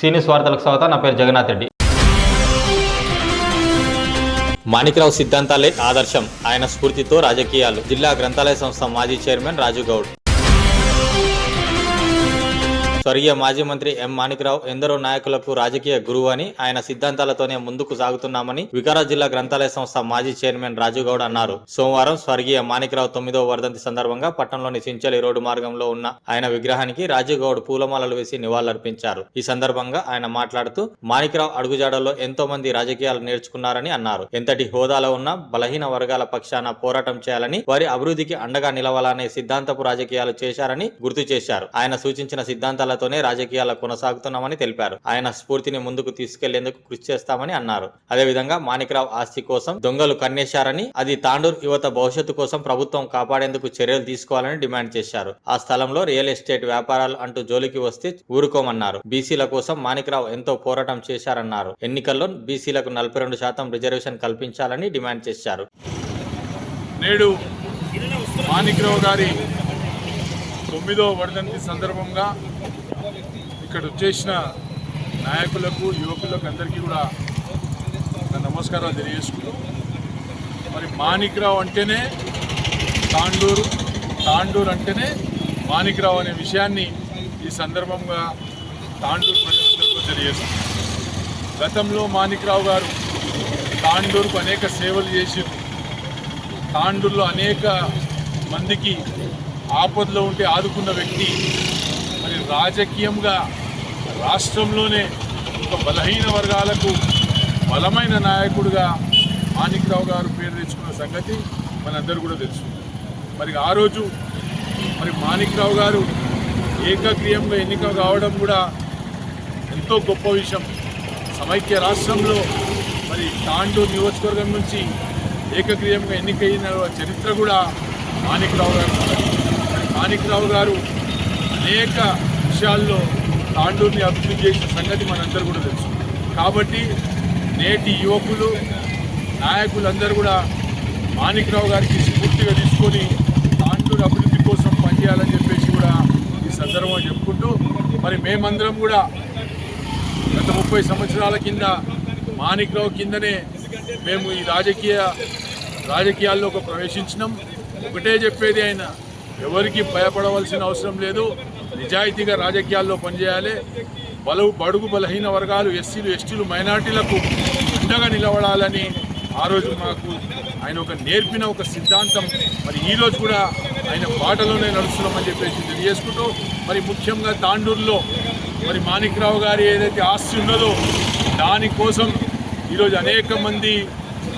సీనియస్ వార్తలకు స్వాగతం. నా పేరు జగన్నాథ్ రెడ్డి. మాణిక్రావు సిద్ధాంతాలే ఆదర్శం. ఆయన స్ఫూర్తితో రాజకీయాలు. జిల్లా గ్రంథాలయ సంస్థ మాజీ చైర్మన్ రాజు గౌడ్. స్వర్గీయ మాజీ మంత్రి ఎం మాణిక్రావు ఎందరో నాయకులకు రాజకీయ గురువు అని ఆయన సిద్ధాంతాలతోనే ముందుకు సాగుతున్నామని వికారాబాద్ జిల్లా గ్రంథాలయ సంస్థ మాజీ చైర్మన్ రాజు గౌడ్ అన్నారు. సోమవారం స్వర్గీయ మాణిక్రావు తొమ్మిదో వర్ధంతి సందర్భంగా పట్టణంలోని సించలి రోడ్డు మార్గంలో ఉన్న ఆయన విగ్రహానికి రాజు గౌడ్ పూలమాలలు వేసి నివాళులర్పించారు. ఈ సందర్భంగా ఆయన మాట్లాడుతూ మాణిక్రావు అడుగుజాడల్లో ఎంతో మంది రాజకీయాలు నేర్చుకున్నారని అన్నారు. ఎంతటి హోదాలో ఉన్న బలహీన వర్గాల పక్షాన పోరాటం చేయాలని వారి అభివృద్ధికి అండగా నిలవాలనే సిద్ధాంతపు రాజకీయాలు చేశారని గుర్తు చేశారు. ఆయన సూచించిన సిద్ధాంతాలతోనే రాజకీయాలు కొనసాగుతున్నామని తెలిపారు. ఆయన స్ఫూర్తిని ముందుకు తీసుకెళ్ళేందుకు కృషి చేస్తామని అన్నారు. అదేవిధంగా మాణిక్రావు ఆస్తి కోసం దొంగలు కన్నేశారని అది తాండూర్ యువత భవిష్యత్తు కోసం ప్రభుత్వం కాపాడేందుకు చర్యలు తీసుకోవాలని డిమాండ్ చేశారు. ఆ స్థలంలో రియల్ ఎస్టేట్ వ్యాపారాలు అంటూ జోలికి వస్తే ఊరుకోమన్నారు. బీసీల కోసం మాణిక్రావు ఎంతో పోరాటం చేశారన్నారు. ఎన్నికల్లో బీసీలకు నలభై రెండు శాతం రిజర్వేషన్ కల్పించాలని డిమాండ్ చేశారు. నేడు మాణిక్రావు గారి తొమ్మిదో వర్ధంతి సందర్భంగా ఇక్కడ వచ్చేసిన నాయకులకు యువకులకు అందరికీ కూడా నమస్కారం నమస్కారాలు తెలియజేసుకుంటూ మరి మాణిక్రావు అంటేనే తాండూరు తాండూరు అంటేనే మాణిక్రావు అనే విషయాన్ని ఈ సందర్భంగా తాండూరు ప్రజలందరికీ తెలియజేస్తుంది గతంలో మాణిక్రావు గారు తాండూరుకు అనేక సేవలు చేసి తాండూరులో అనేక మందికి ఆపదలో ఉంటే ఆదుకున్న వ్యక్తి. రాజకీయంగా రాష్ట్రంలోనే ఒక బలహీన వర్గాలకు బలమైన నాయకుడిగా మాణిక్రావు గారు పేరు తెచ్చుకున్న సంగతి మనందరూ కూడా తెలుసు. మరి ఆ రోజు మరి మాణిక్రావు గారు ఏకగ్రీయంగా ఎన్నిక కావడం కూడా ఎంతో గొప్ప విషయం. సమైక్య రాష్ట్రంలో మరి తాండూరు నియోజకవర్గం నుంచి ఏకగ్రీయంగా ఎన్నికైన చరిత్ర కూడా మాణిక్రావు గారు. మాణిక్రావు గారు అనేక విషయాల్లో తాండూరుని అభివృద్ధి చేసిన సంగతి మనందరూ కూడా తెలుసు. కాబట్టి నేటి యువకులు నాయకులందరూ కూడా మాణిక్రావు గారికి స్ఫూర్తిగా తీసుకొని తాండూరు అభివృద్ధి కోసం పనిచేయాలని చెప్పేసి కూడా ఈ సందర్భంగా చెప్పుకుంటూ మరి మేమందరం కూడా గత ముప్పై సంవత్సరాల కింద మాణిక్రావు కిందనే మేము ఈ రాజకీయ రాజకీయాల్లోకి ప్రవేశించినాం. ఒకటే చెప్పేది ఆయన ఎవరికి భయపడవలసిన అవసరం లేదు. నిజాయితీగా రాజకీయాల్లో పనిచేయాలి. బలవు బడుగు బలహీన వర్గాలు ఎస్సీలు ఎస్టీలు మైనార్టీలకు అండగా నిలబడాలని ఆ రోజు మాకు ఆయన ఒక నేర్పిన ఒక సిద్ధాంతం. మరి ఈరోజు కూడా ఆయన బాటలోనే నడుస్తున్నామని చెప్పేసి తెలియజేసుకుంటూ మరి ముఖ్యంగా తాండూరులో మరి మాణిక్రావు గారి ఏదైతే ఆస్తి ఉన్నదో దానికోసం ఈరోజు అనేక మంది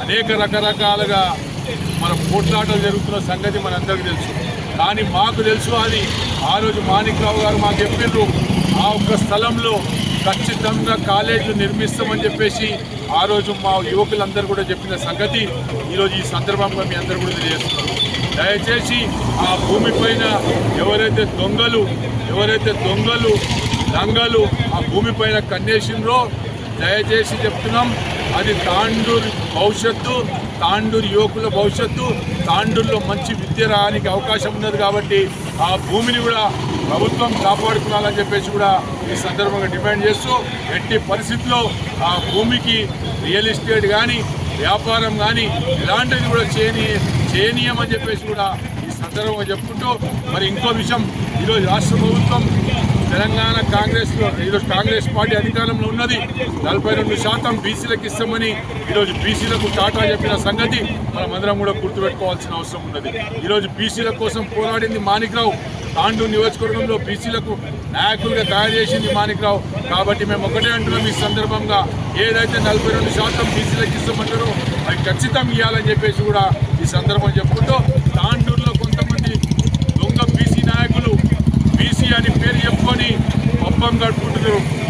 అనేక రకరకాలుగా మన పోట్లాటలు జరుగుతున్న సంగతి మనందరికీ తెలుసు. కానీ మాకు తెలుసు అది ఆ రోజు మాణిక్రావు గారు మాకు చెప్పిండ్రు ఆ ఒక్క స్థలంలో ఖచ్చితంగా కాలేజీలు నిర్మిస్తామని చెప్పేసి ఆ రోజు మా యువకులందరూ కూడా చెప్పిన సంగతి ఈరోజు ఈ సందర్భంగా మీ అందరూ కూడా తెలియజేస్తున్నారు. దయచేసి ఆ భూమిపైన ఎవరైతే దొంగలు ఎవరైతే దొంగలు దంగలు ఆ భూమిపైన కన్నేసిండ్రో దయచేసి చెప్తున్నాం అది తాండూరు భవిష్యత్తు తాండూరు యువకుల భవిష్యత్తు తాండూరులో మంచి విద్య రానికి అవకాశం ఉన్నది కాబట్టి ఆ భూమిని కూడా ప్రభుత్వం కాపాడుకోవాలని చెప్పేసి కూడా ఈ సందర్భంగా డిమాండ్ చేస్తూ ఎట్టి పరిస్థితుల్లో ఆ భూమికి రియల్ ఎస్టేట్ కానీ వ్యాపారం కానీ ఇలాంటిది కూడా చేయని చేయనీయమని చెప్పేసి కూడా ఈ సందర్భంగా చెప్పుకుంటూ మరి ఇంకో విషయం ఈరోజు రాష్ట్ర ప్రభుత్వం తెలంగాణ కాంగ్రెస్ ఈరోజు కాంగ్రెస్ పార్టీ అధికారంలో ఉన్నది. నలభై రెండు శాతం బీసీలకు ఇస్తామని ఈరోజు బీసీలకు టాటా చెప్పిన సంగతి మనమందరం కూడా గుర్తుపెట్టుకోవాల్సిన అవసరం ఉన్నది. ఈరోజు బీసీల కోసం పోరాడింది మాణిక్రావు. తాండూ నియోజకవర్గంలో బీసీలకు నాయకులుగా తయారు చేసింది మాణిక్రావు. కాబట్టి మేము ఒకటే అంటున్నాం ఈ సందర్భంగా. ఏదైతే నలభై రెండు శాతం బీసీలకు ఇస్తామంటారో అది ఖచ్చితం ఇవ్వాలని చెప్పేసి కూడా ఈ సందర్భం చెప్పుకుంటూ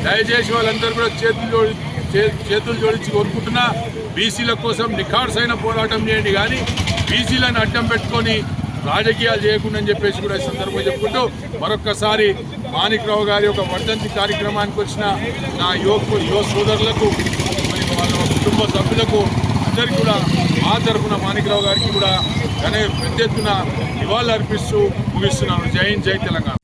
దయచేసి వాళ్ళందరూ కూడా చేతులు జోడి చే- చేతులు జోడించి కోరుకుంటున్నా బీసీల కోసం నిఖార్సైన పోరాటం చేయండి కానీ బీసీలను అడ్డం పెట్టుకొని రాజకీయాలు చేయకుండా అని చెప్పేసి కూడా ఈ సందర్భంగా చెప్పుకుంటూ మరొక్కసారి మాణిక్రావు గారి ఒక వర్ధంతి కార్యక్రమానికి వచ్చిన నా యువకు యువ సోదరులకు వాళ్ళ కుటుంబ సభ్యులకు అందరికీ కూడా మా తరఫున మాణిక్రావు గారికి కూడా ఘన పెద్ద ఎత్తున నివాళులు అర్పిస్తూ ముగిస్తున్నాను. జై జై తెలంగాణ.